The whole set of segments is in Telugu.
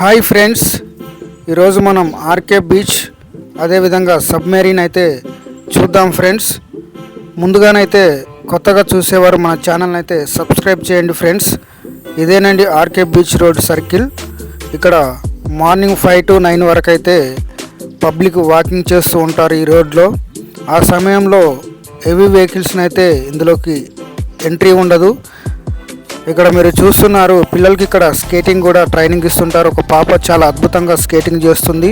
హాయ్ ఫ్రెండ్స్ ఈరోజు మనం ఆర్కే బీచ్ అదేవిధంగా సబ్మెరీన్ అయితే చూద్దాం ఫ్రెండ్స్. ముందుగానైతే కొత్తగా చూసేవారు మన ఛానల్ని అయితే సబ్స్క్రైబ్ చేయండి ఫ్రెండ్స్. ఇదేనండి R K beach road circle. ఇక్కడ మార్నింగ్ ఫైవ్ టు నైన్ వరకు అయితే పబ్లిక్ వాకింగ్ చేస్తూ ఉంటారు ఈ రోడ్లో. ఆ సమయంలో హెవీ వెహికల్స్ని అయితే ఇందులోకి ఎంట్రీ ఉండదు. ఇక్కడ మీరు చూస్తున్నారు పిల్లలకి ఇక్కడ స్కేటింగ్ కూడా ట్రైనింగ్ ఇస్తుంటారు. ఒక పాప చాలా అద్భుతంగా స్కేటింగ్ చేస్తుంది.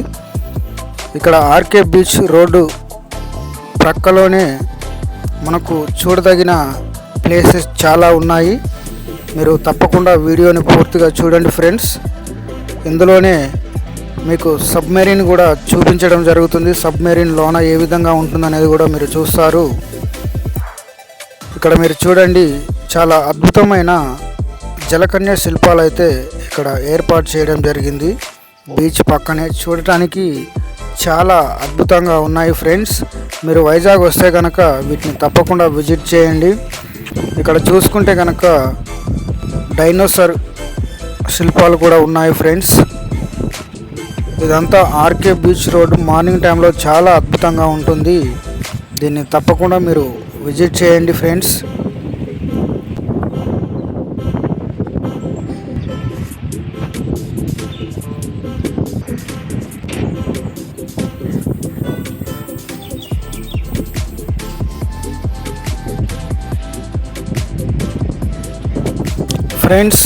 ఇక్కడ ఆర్కే బీచ్ రోడ్డు ప్రక్కలోనే మనకు చూడదగిన ప్లేసెస్ చాలా ఉన్నాయి. మీరు తప్పకుండా వీడియోని పూర్తిగా చూడండి ఫ్రెండ్స్. ఇందులోనే మీకు సబ్మెరీన్ కూడా చూపించడం జరుగుతుంది. సబ్మెరీన్ లోన ఏ విధంగా ఉంటుందనేది కూడా మీరు చూస్తారు. ఇక్కడ మీరు చూడండి చాలా అద్భుతమైన జలకన్య శిల్పాలు అయితే ఇక్కడ ఏర్పాటు చేయడం జరిగింది. బీచ్ పక్కనే చూడటానికి చాలా అద్భుతంగా ఉన్నాయి ఫ్రెండ్స్. మీరు వైజాగ్ వస్తే కనుక వీటిని తప్పకుండా విజిట్ చేయండి. ఇక్కడ చూసుకుంటే కనుక డైనోసర్ శిల్పాలు కూడా ఉన్నాయి ఫ్రెండ్స్. ఇదంతా ఆర్కే బీచ్ రోడ్ మార్నింగ్ టైంలో చాలా అద్భుతంగా ఉంటుంది. దీన్ని తప్పకుండా మీరు విజిట్ చేయండి ఫ్రెండ్స్. ఫ్రెండ్స్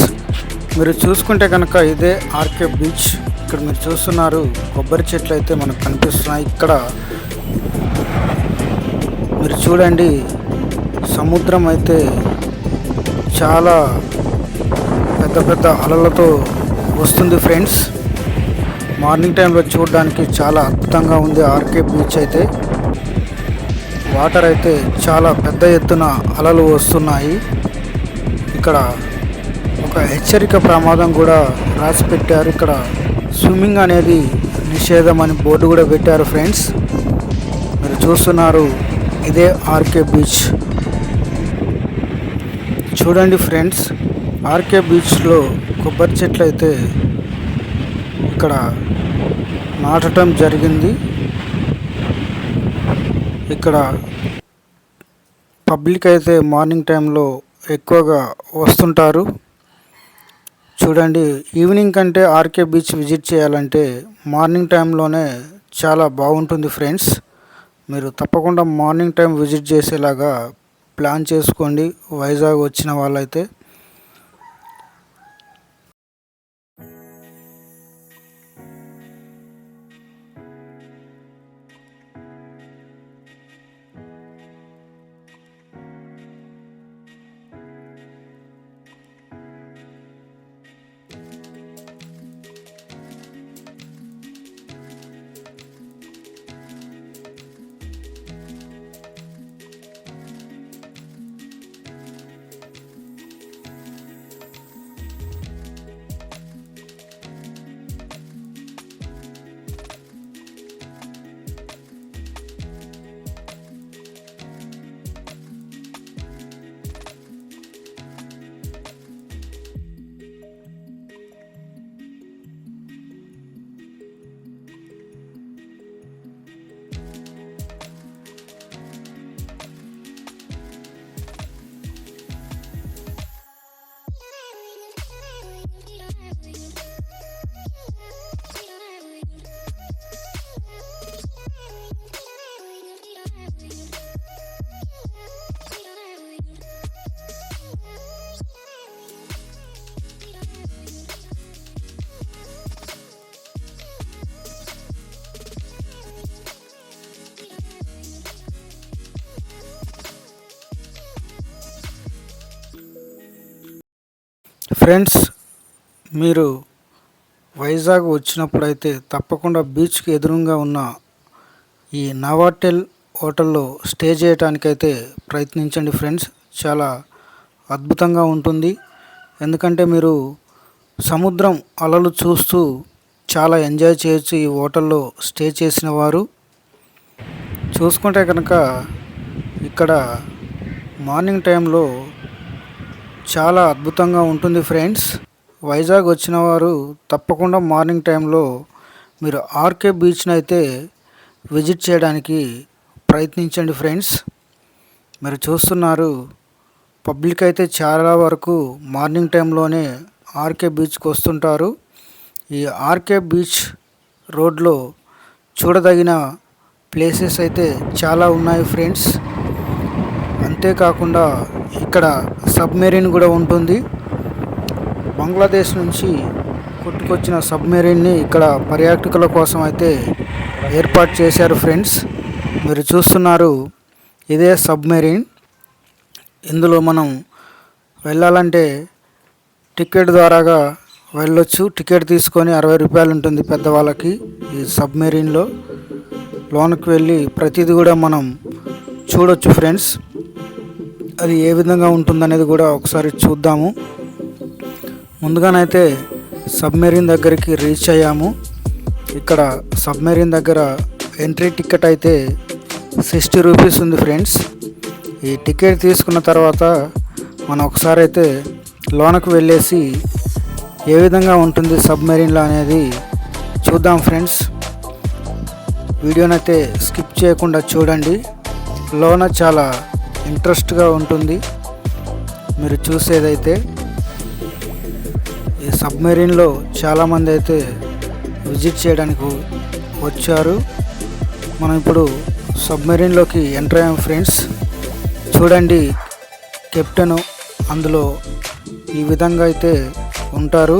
మీరు చూసుకుంటే కనుక ఇదే ఆర్కే బీచ్. ఇక్కడ మీరు చూస్తున్నారు కొబ్బరి చెట్లు అయితే మనకు కనిపిస్తున్నాయి. ఇక్కడ మీరు చూడండి సముద్రం అయితే చాలా పెద్ద పెద్ద అలలతో వస్తుంది ఫ్రెండ్స్. మార్నింగ్ టైంలో చూడడానికి చాలా అద్భుతంగా ఉంది ఆర్కే బీచ్ అయితే. వాటర్ అయితే చాలా పెద్ద ఎత్తున అలలు వస్తున్నాయి. ఇక్కడ ఒక హెచ్చరిక ప్రమాదం కూడా రాసి పెట్టారు ఇక్కడ స్విమ్మింగ్ అనేది నిషేధం అని బోర్డు కూడా పెట్టారు ఫ్రెండ్స్. మీరు చూస్తున్నారు ఇదే ఆర్కే బీచ్. చూడండి ఫ్రెండ్స్ ఆర్కే బీచ్లో కొబ్బరి చెట్లు అయితే ఇక్కడ నాటడం జరిగింది. ఇక్కడ పబ్లిక్ అయితే మార్నింగ్ టైంలో ఎక్కువగా వస్తుంటారు. చూడండి ఈవినింగ్ కంటే ఆర్కే బీచ్ విజిట్ చేయాలంటే మార్నింగ్ టైంలోనే చాలా బాగుంటుంది ఫ్రెండ్స్. మీరు తప్పకుండా మార్నింగ్ టైం విజిట్ చేసేలాగా ప్లాన్ చేసుకోండి వైజాగ్ వచ్చిన వాళ్ళైతే. ఫ్రెండ్స్ మీరు వైజాగ్ వచ్చినప్పుడైతే తప్పకుండా బీచ్కి ఎదురుగా ఉన్న ఈ నవాటెల్ హోటల్లో స్టే చేయడానికైతే ప్రయత్నించండి ఫ్రెండ్స్. చాలా అద్భుతంగా ఉంటుంది. ఎందుకంటే మీరు సముద్రం అలలు చూస్తూ చాలా ఎంజాయ్ చేయొచ్చు ఈ హోటల్లో స్టే చేసిన వారు. చూసుకుంటే కనుక ఇక్కడ మార్నింగ్ టైంలో చాలా అద్భుతంగా ఉంటుంది ఫ్రెండ్స్. వైజాగ్ వచ్చిన వారు తప్పకుండా మార్నింగ్ టైంలో మీరు ఆర్కే బీచ్ని అయితే విజిట్ చేయడానికి ప్రయత్నించండి ఫ్రెండ్స్. మీరు చూస్తున్నారు పబ్లిక్ అయితే చాలా వరకు మార్నింగ్ టైంలోనే ఆర్కే బీచ్కి వస్తుంటారు. ఈ ఆర్కే బీచ్ రోడ్లో చూడదగిన ప్లేసెస్ అయితే చాలా ఉన్నాయి ఫ్రెండ్స్. అంతేకాకుండా ఇక్కడ సబ్మెరీన్ కూడా ఉంటుంది. బంగ్లాదేశ్ నుంచి కొట్టుకొచ్చిన సబ్మెరీన్ని ఇక్కడ పర్యాటకుల కోసం అయితే ఏర్పాటు చేశారు ఫ్రెండ్స్. మీరు చూస్తున్నారు ఇదే సబ్మెరీన్. ఇందులో మనం వెళ్ళాలంటే టికెట్ ద్వారాగా వెళ్ళొచ్చు. టికెట్ తీసుకొని అరవై రూపాయలు ఉంటుంది పెద్దవాళ్ళకి ఈ సబ్మెరీన్లో. లోనికి వెళ్ళి ప్రతిదీ కూడా మనం చూడొచ్చు ఫ్రెండ్స్. అది ఏ విధంగా ఉంటుందనేది కూడా ఒకసారి చూద్దాము. ముందుగానైతే సబ్మెరీన్ దగ్గరికి రీచ్ అయ్యాము. ఇక్కడ సబ్మెరీన్ దగ్గర ఎంట్రీ టికెట్ అయితే సిక్స్టీ రూపీస్ ఉంది ఫ్రెండ్స్. ఈ టికెట్ తీసుకున్న తర్వాత మనం ఒకసారి అయితే లోనకు వెళ్ళేసి ఏ విధంగా ఉంటుంది సబ్మెరీన్లో అనేది చూద్దాం ఫ్రెండ్స్. వీడియోనైతే స్కిప్ చేయకుండా చూడండి. లోన చాలా ఇంట్రెస్ట్గా ఉంటుంది. మీరు చూసేదైతే ఈ సబ్మెరీన్లో చాలామంది అయితే విజిట్ చేయడానికి వచ్చారు. మనం ఇప్పుడు సబ్మెరీన్లోకి ఎంటర్ అయ్యాం ఫ్రెండ్స్. చూడండి కెప్టెన్ అందులో ఈ విధంగా అయితే ఉంటారు.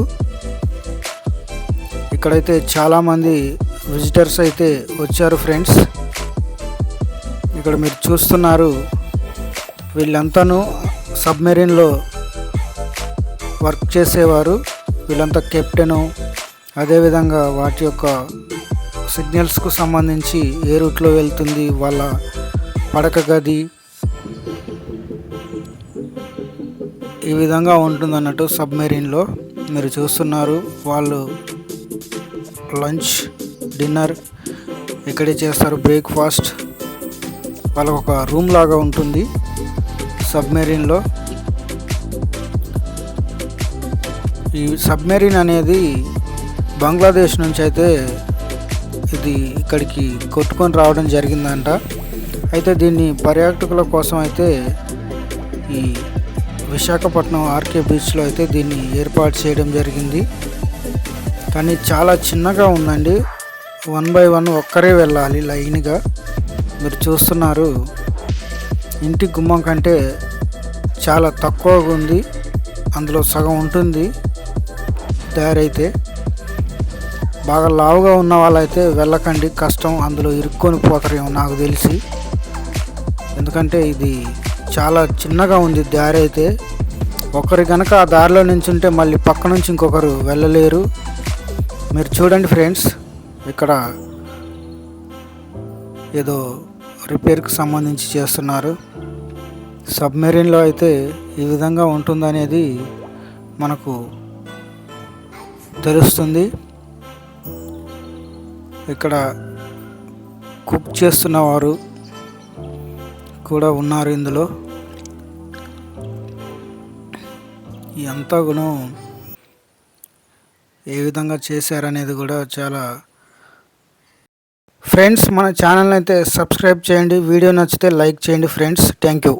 ఇక్కడైతే చాలామంది విజిటర్స్ అయితే వచ్చారు ఫ్రెండ్స్. ఇక్కడ మీరు చూస్తున్నారు వీళ్ళంతాను సబ్మెరీన్లో వర్క్ చేసేవారు. వీళ్ళంతా కెప్టెను. అదేవిధంగా వాటి యొక్క సిగ్నల్స్కు సంబంధించి ఏ రూట్లో వెళ్తుంది వాళ్ళ పడక గది ఈ విధంగా ఉంటుంది అన్నట్టు సబ్మెరీన్లో మీరు చూస్తున్నారు. వాళ్ళు లంచ్ డిన్నర్ ఇక్కడే చేస్తారు బ్రేక్ఫాస్ట్. వాళ్ళకు ఒక రూమ్ లాగా ఉంటుంది. సబ్మెరీన్లో. ఈ సబ్మెరీన్ అనేది బంగ్లాదేశ్ నుంచి అయితే ఇది ఇక్కడికి కొట్టుకొని రావడం జరిగిందంట. అయితే దీన్ని పర్యాటకుల కోసం అయితే ఈ విశాఖపట్నం ఆర్కే బీచ్లో అయితే దీన్ని ఏర్పాటు చేయడం జరిగింది. కానీ చాలా చిన్నగా ఉందండి. వన్ బై వన్ ఒక్కరే వెళ్ళాలి లైన్గా. మీరు చూస్తున్నారు ఇంటి గుమ్మం కంటే చాలా తక్కువగా ఉంది. అందులో సగం ఉంటుంది. తయారైతే బాగా లావుగా ఉన్న వాళ్ళైతే వెళ్ళకండి. కష్టం అందులో ఇరుక్కొని పోతారేమో నాకు తెలిసి. ఎందుకంటే ఇది చాలా చిన్నగా ఉంది దారి అయితే. ఒకరి కనుక ఆ దారిలో నుంచి ఉంటే మళ్ళీ పక్క నుంచి ఇంకొకరు వెళ్ళలేరు. మీరు చూడండి ఫ్రెండ్స్ ఇక్కడ ఏదో రిపేర్కి సంబంధించి చేస్తున్నారు. సబ్మెరీన్లో అయితే ఈ విధంగా ఉంటుందనేది మనకు తెలుస్తుంది. ఇక్కడ కుక్ చేస్తున్నవారు కూడా ఉన్నారు ఇందులో. అంతా కూడా ఏ విధంగా చేశారనేది కూడా చాలా ఫ్రెండ్స్ మన ఛానల్ అయితే సబ్స్క్రైబ్ చేయండి. వీడియో నచ్చితే లైక్ చేయండి ఫ్రెండ్స్. Thank you.